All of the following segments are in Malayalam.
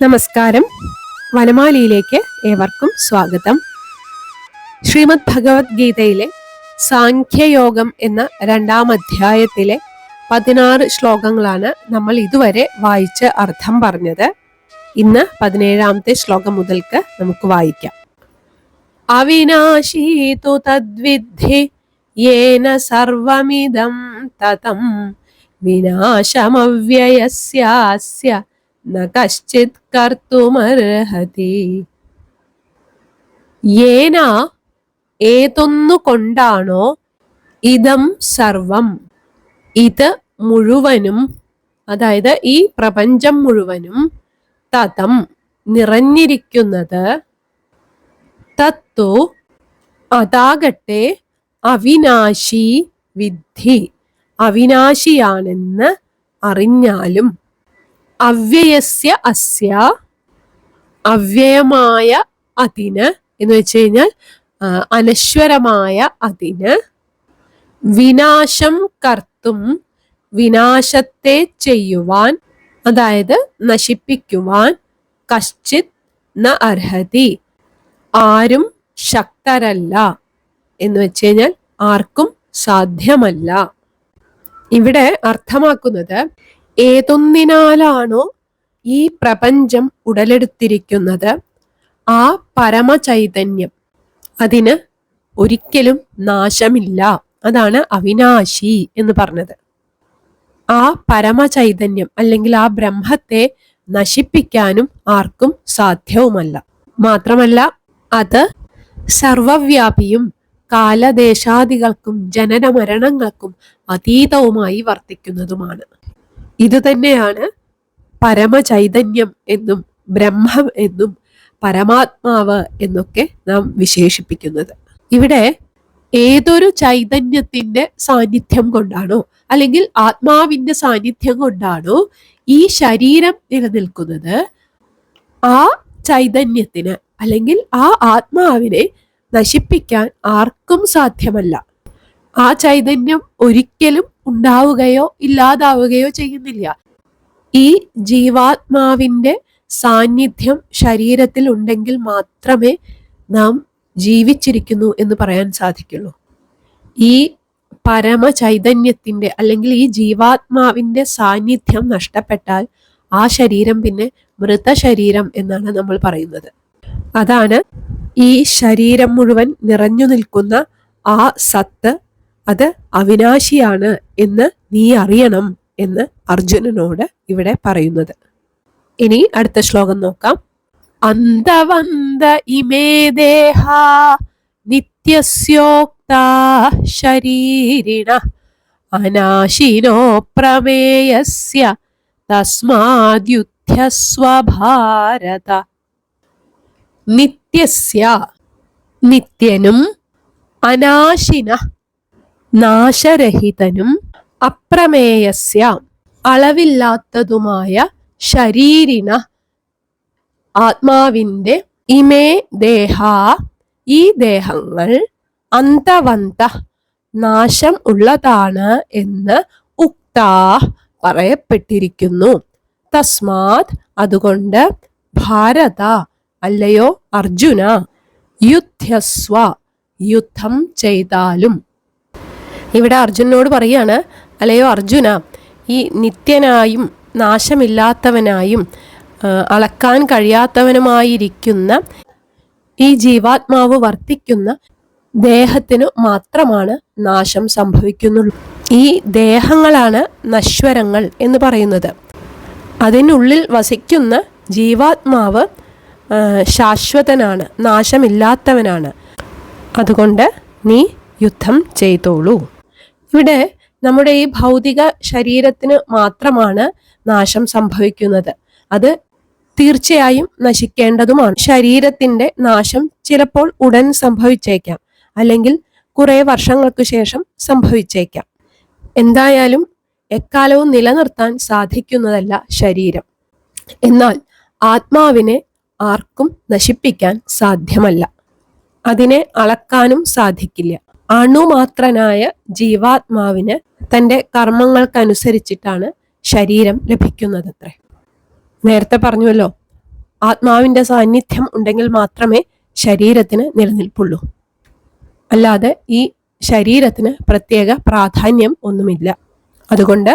നമസ്കാരം. വനമാലിയിലേക്ക് ഏവർക്കും സ്വാഗതം. ശ്രീമദ് ഭഗവത്ഗീതയിലെ സാഖ്യയോഗം എന്ന രണ്ടാം അധ്യായത്തിലെ പതിനാറ് ശ്ലോകങ്ങളാണ് നമ്മൾ ഇതുവരെ വായിച്ച് അർത്ഥം പറഞ്ഞത്. ഇന്ന് പതിനേഴാമത്തെ ശ്ലോകം മുതൽക്ക് നമുക്ക് വായിക്കാം. അവിനാശീതു തദ്വിദ്ധി യേന സർവമിതം തതം വിനാശമവ്യയസ്യാസ്യ ന कश्चित् കർത്തുമർഹതി. യേന ഏതൊന്നു കൊണ്ടാണോ ഇതം സർവം. ഇത് മുഴുവനും അതായത് ഈ പ്രപഞ്ചം മുഴുവനും തതം നിറഞ്ഞിരിക്കുന്നത് തത്തു അതാകട്ടെ അവിനാശി വിദ്ധി. അവിനാശിയാണെന്ന് അറിഞ്ഞാലും അവ്യയസ്യ അസ്യ അവ്യയമായ അതിന് എന്ന് വെച്ച് കഴിഞ്ഞാൽ അനശ്വരമായ അതിന് വിനാശം കർത്തും വിനാശത്തെ ചെയ്യുവാൻ അതായത് നശിപ്പിക്കുവാൻ കശ്ചിത് ന അർഹതി. ആരും ശക്തരല്ല എന്ന് വെച്ച് കഴിഞ്ഞാൽ ആർക്കും സാധ്യമല്ല. ഇവിടെ അർത്ഥമാക്കുന്നത് ഏതൊന്നിനാലാണോ ഈ പ്രപഞ്ചം ഉടലെടുത്തിരിക്കുന്നത്? ആ പരമചൈതന്യം. അതിന് ഒരിക്കലും നാശമില്ല. അതാണ് അവിനാശി എന്ന് പറഞ്ഞത്. ആ പരമചൈതന്യം അല്ലെങ്കിൽ ആ ബ്രഹ്മത്തെ നശിപ്പിക്കാനും ആർക്കും സാധ്യവുമല്ല. മാത്രമല്ല അത് സർവവ്യാപിയും കാലദേശാദികൾക്കും ജനന മരണങ്ങൾക്കും അതീതവുമായി വർത്തിക്കുന്നതുമാണ്. ഇത് തന്നെയാണ് പരമചൈതന്യം എന്നും ബ്രഹ്മം എന്നും പരമാത്മാവ് എന്നൊക്കെ നാം വിശേഷിപ്പിക്കുന്നത്. ഇവിടെ ഏതൊരു ചൈതന്യത്തിന്റെ സാന്നിധ്യം കൊണ്ടാണോ അല്ലെങ്കിൽ ആത്മാവിന്റെ സാന്നിധ്യം കൊണ്ടാണോ ഈ ശരീരം നിലനിൽക്കുന്നത് ആ ചൈതന്യത്തിന് അല്ലെങ്കിൽ ആ ആത്മാവിനെ നശിപ്പിക്കാൻ ആർക്കും സാധ്യമല്ല. ആ ചൈതന്യം ഒരിക്കലും ഉണ്ടാവുകയോ ഇല്ലാതാവുകയോ ചെയ്യുന്നില്ല. ഈ ജീവാത്മാവിന്റെ സാന്നിധ്യം ശരീരത്തിൽ ഉണ്ടെങ്കിൽ മാത്രമേ നാം ജീവിച്ചിരിക്കുന്നു എന്ന് പറയാൻ സാധിക്കുള്ളൂ. ഈ പരമ ചൈതന്യത്തിന്റെ അല്ലെങ്കിൽ ഈ ജീവാത്മാവിന്റെ സാന്നിധ്യം നഷ്ടപ്പെട്ടാൽ ആ ശരീരം പിന്നെ മൃതശരീരം എന്നാണ് നമ്മൾ പറയുന്നത്. അതാണ് ഈ ശരീരം മുഴുവൻ നിറഞ്ഞു നിൽക്കുന്ന ആ സത്ത് അത് അവിനാശിയാണ് എന്ന് നീ അറിയണം എന്ന് അർജുനനോട് ഇവിടെ പറയുന്നത്. ഇനി അടുത്ത ശ്ലോകം നോക്കാം. അന്തവന്ത ഇമേ ദേഹ നിത്യസ്യോക്ത ശരീരിണ അനാശിനോ പ്രമേയസ്യ തസ്മാദ്യുദ്ധ്യസ്വഭാരത നിത്യസ്യ നിത്യനും അനാശിന നാശരഹിതനും അപ്രമേയസ്യ അളവില്ലാത്തതുമായ ശരീരിന ആത്മാവിന്റെ ഇമേ ദേഹ ഈ ദേഹങ്ങൾ അന്തവന്ത നാശം ഉള്ളതാണ് എന്ന് ഉക്താ പറയപ്പെട്ടിരിക്കുന്നു. തസ്മാത് അതുകൊണ്ട് ഭാരത അല്ലയോ അർജുന യുദ്ധസ്വ യുദ്ധം ചെയ്താലും ഇവിടെ അർജുനോട് പറയാണ് അല്ലയോ അർജുന ഈ നിത്യനായും നാശമില്ലാത്തവനായും അളക്കാൻ കഴിയാത്തവനുമായിരിക്കുന്ന ഈ ജീവാത്മാവ് വർത്തിക്കുന്ന ദേഹത്തിനു മാത്രമാണ് നാശം സംഭവിക്കുന്നുള്ളൂ. ഈ ദേഹങ്ങളാണ് നശ്വരങ്ങൾ എന്ന് പറയുന്നത്. അതിനുള്ളിൽ വസിക്കുന്ന ജീവാത്മാവ് ശാശ്വതനാണ് നാശമില്ലാത്തവനാണ്. അതുകൊണ്ട് നീ യുദ്ധം ചെയ്തോളൂ. ഇവിടെ നമ്മുടെ ഈ ഭൗതിക ശരീരത്തിന് മാത്രമാണ് നാശം സംഭവിക്കുന്നത്. അത് തീർച്ചയായും നശിക്കേണ്ടതുമാണ്. ശരീരത്തിന്റെ നാശം ചിലപ്പോൾ ഉടൻ സംഭവിച്ചേക്കാം. അല്ലെങ്കിൽ കുറെ വർഷങ്ങൾക്ക് ശേഷം സംഭവിച്ചേക്കാം. എന്തായാലും എക്കാലവും നിലനിർത്താൻ സാധിക്കുന്നതല്ല ശരീരം. എന്നാൽ ആത്മാവിനെ ആർക്കും നശിപ്പിക്കാൻ സാധ്യമല്ല. അതിനെ അളക്കാനും സാധിക്കില്ല. അണുമാത്രനായ ജീവാത്മാവിന് തന്റെ കർമ്മങ്ങൾക്കനുസരിച്ചിട്ടാണ് ശരീരം ലഭിക്കുന്നതത്രേ. നേരത്തെ പറഞ്ഞുവല്ലോ ആത്മാവിന്റെ സാന്നിധ്യം ഉണ്ടെങ്കിൽ മാത്രമേ ശരീരത്തിന് നിലനിൽപ്പുള്ളൂ. അല്ലാതെ ഈ ശരീരത്തിന് പ്രത്യേക പ്രാധാന്യം ഒന്നുമില്ല. അതുകൊണ്ട്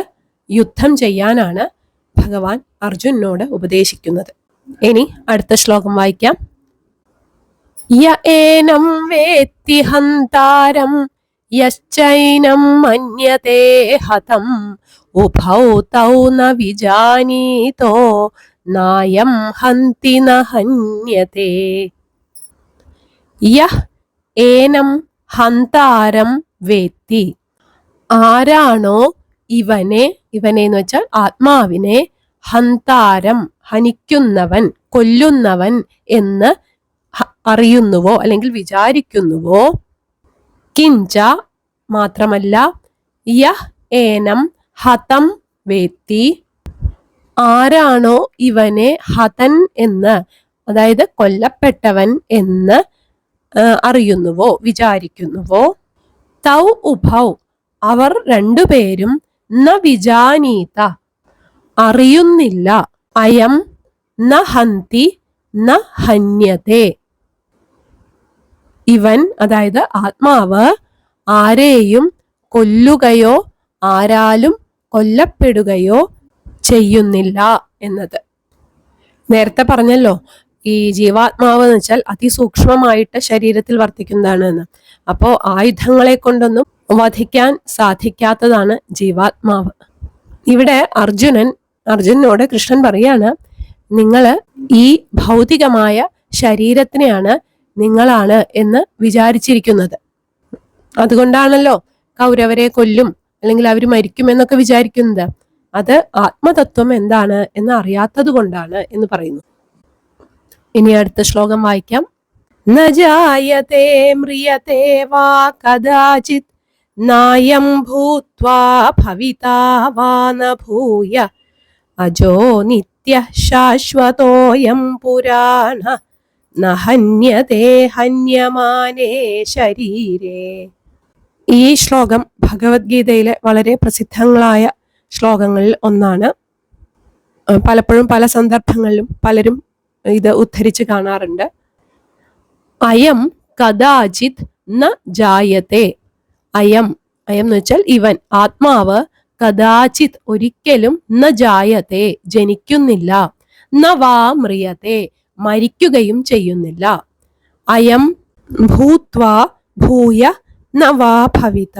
യുദ്ധം ചെയ്യാനാണ് ഭഗവാൻ അർജുനോട് ഉപദേശിക്കുന്നത്. ഇനി അടുത്ത ശ്ലോകം വായിക്കാം. യ ഏനം മന്യത്തെ ഹതം ഉഭൗ തൗ ന വിജാനീതോ നായം ഹന്തി ന ഹന്യതേ. യഹ് ഹന്താരം വേത്തി. ആരാണോ ഇവനെ ഇവനെ എന്ന് വെച്ചാൽ ആത്മാവിനെ ഹന്താരം ഹനിക്കുന്നവൻ കൊല്ലുന്നവൻ എന്ന് അറിയുന്നുവോ അല്ലെങ്കിൽ വിചാരിക്കുന്നുവോ? കിഞ്ച മാത്രമല്ല യഹ് ഏനം ഹതം വേത്തി. ആരാണോ ഇവനെ ഹതൻ എന്ന് അതായത് കൊല്ലപ്പെട്ടവൻ എന്ന് അറിയുന്നുവോ വിചാരിക്കുന്നുവോ? തൗ ഉഭൗ അവർ രണ്ടുപേരും ന വിജാനീത അറിയുന്നില്ല അയം ന ഹന്തി ന ഹന്യത്തെ ഇവൻ അതായത് ആത്മാവ് ആരെയും കൊല്ലുകയോ ആരാലും കൊല്ലപ്പെടുകയോ ചെയ്യുന്നില്ല എന്നത്. നേരത്തെ പറഞ്ഞല്ലോ ഈ ജീവാത്മാവ് എന്ന് വെച്ചാൽ അതിസൂക്ഷ്മമായിട്ട് ശരീരത്തിൽ വർത്തിക്കുന്നതാണ് എന്ന്. അപ്പോ ആയുധങ്ങളെ കൊണ്ടൊന്നും വധിക്കാൻ സാധിക്കാത്തതാണ് ജീവാത്മാവ്. ഇവിടെ അർജുനൻ അർജുനോട് കൃഷ്ണൻ പറയാണ് നിങ്ങൾ ഈ ഭൗതികമായ ശരീരത്തിനെയാണ് നിങ്ങളാണ് എന്ന് വിചാരിച്ചിരിക്കുന്നത്. അതുകൊണ്ടാണല്ലോ കൗരവരെ കൊല്ലും അല്ലെങ്കിൽ അവർ മരിക്കും എന്നൊക്കെ വിചാരിക്കുന്നത്. അത് ആത്മതത്വം എന്താണ് എന്ന് അറിയാത്തത് കൊണ്ടാണ് എന്ന് പറയുന്നു. ഇനി അടുത്ത ശ്ലോകം വായിക്കാം. നജായത്തെ വാ നായം അജോ നിത്യ ശാശ്വതോയം പുരാണ നഹന്യതേ ഹന്യമാനേ ശരീരേ. ഈ ശ്ലോകം ഭഗവത്ഗീതയിലെ വളരെ പ്രസിദ്ധങ്ങളായ ശ്ലോകങ്ങളിൽ ഒന്നാണ്. പലപ്പോഴും പല സന്ദർഭങ്ങളിലും പലരും ഇത് ഉദ്ധരിച്ച് കാണാറുണ്ട്. അയം കഥാചിത് ന ജായത്തെ. അയം അയം എന്ന് വെച്ചാൽ ഇവൻ ആത്മാവ് കഥാചിത് ഒരിക്കലും ന ജായത്തെ ജനിക്കുന്നില്ല ന വാ മരിക്കുകയും ചെയ്യുന്നില്ല. അയം ഭൂത്വ ഭൂയ നവാഭവിത ഭവിത.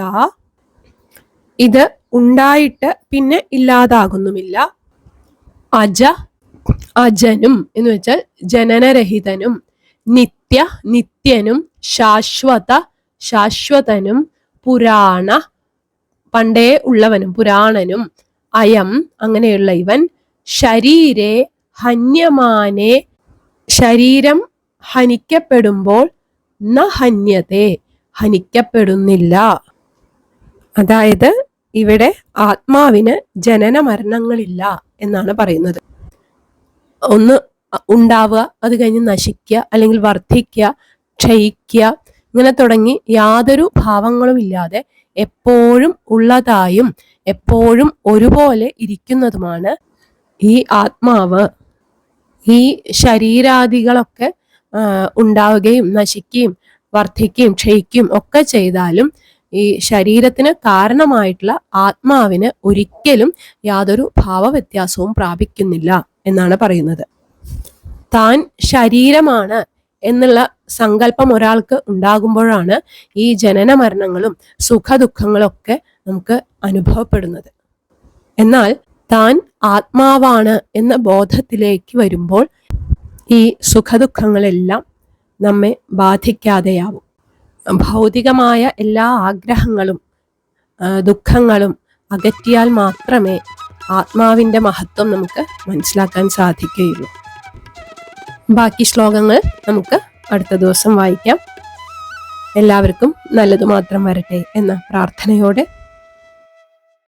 ഇത് ഉണ്ടായിട്ട് പിന്നെ ഇല്ലാതാകുന്നുമില്ല. അജ അജനും എന്ന് വെച്ചാൽ ജനനരഹിതനും നിത്യ നിത്യനും ശാശ്വത ശാശ്വതനും പുരാണ പണ്ടേ ഉള്ളവനും പുരാണനും അയം അങ്ങനെയുള്ള ഇവൻ ശരീരേ ഹന്യമാനെ ശരീരം ഹനിക്കപ്പെടുമ്പോൾ ന ഹന്യതേ ഹനിക്കപ്പെടുന്നില്ല. അതായത് ഇവിടെ ആത്മാവിന് ജനന മരണങ്ങളില്ല എന്നാണ് പറയുന്നത്. ഒന്ന് ഉണ്ടാവുക അത് കഴിഞ്ഞ് നശിക്കുക അല്ലെങ്കിൽ വർദ്ധിക്കുക ക്ഷയിക്കുക ഇങ്ങനെ തുടങ്ങി യാതൊരു ഭാവങ്ങളും ഇല്ലാതെ എപ്പോഴും ഉള്ളതായും എപ്പോഴും ഒരുപോലെ ഇരിക്കുന്നതുമാണ് ഈ ആത്മാവ്. ഈ ശരീരാദികളൊക്കെ ഉണ്ടാവുകയും നശിക്കുകയും വർദ്ധിക്കുകയും ക്ഷയിക്കുകയും ഒക്കെ ചെയ്താലും ഈ ശരീരത്തിന് കാരണമായിട്ടുള്ള ആത്മാവിന് ഒരിക്കലും യാതൊരു ഭാവവ്യത്യാസവും പ്രാപിക്കുന്നില്ല എന്നാണ് പറയുന്നത്. താൻ ശരീരമാണ് എന്നുള്ള സങ്കല്പം ഒരാൾക്ക് ഉണ്ടാകുമ്പോഴാണ് ഈ ജനന മരണങ്ങളും സുഖദുഃഖങ്ങളും ഒക്കെ നമുക്ക് അനുഭവപ്പെടുന്നത്. എന്നാൽ താൻ ആത്മാവാണ് എന്ന ബോധത്തിലേക്ക് വരുമ്പോൾ ഈ സുഖദുഃഖങ്ങളെല്ലാം നമ്മെ ബാധിക്കാതെയാവും. ഭൗതികമായ എല്ലാ ആഗ്രഹങ്ങളും ദുഃഖങ്ങളും അകറ്റിയാൽ മാത്രമേ ആത്മാവിന്റെ മഹത്വം നമുക്ക് മനസ്സിലാക്കാൻ സാധിക്കുകയുള്ളൂ. ബാക്കി ശ്ലോകങ്ങൾ നമുക്ക് അടുത്ത ദിവസം വായിക്കാം. എല്ലാവർക്കും നല്ലത് മാത്രം വരട്ടെ എന്ന പ്രാർത്ഥനയോടെ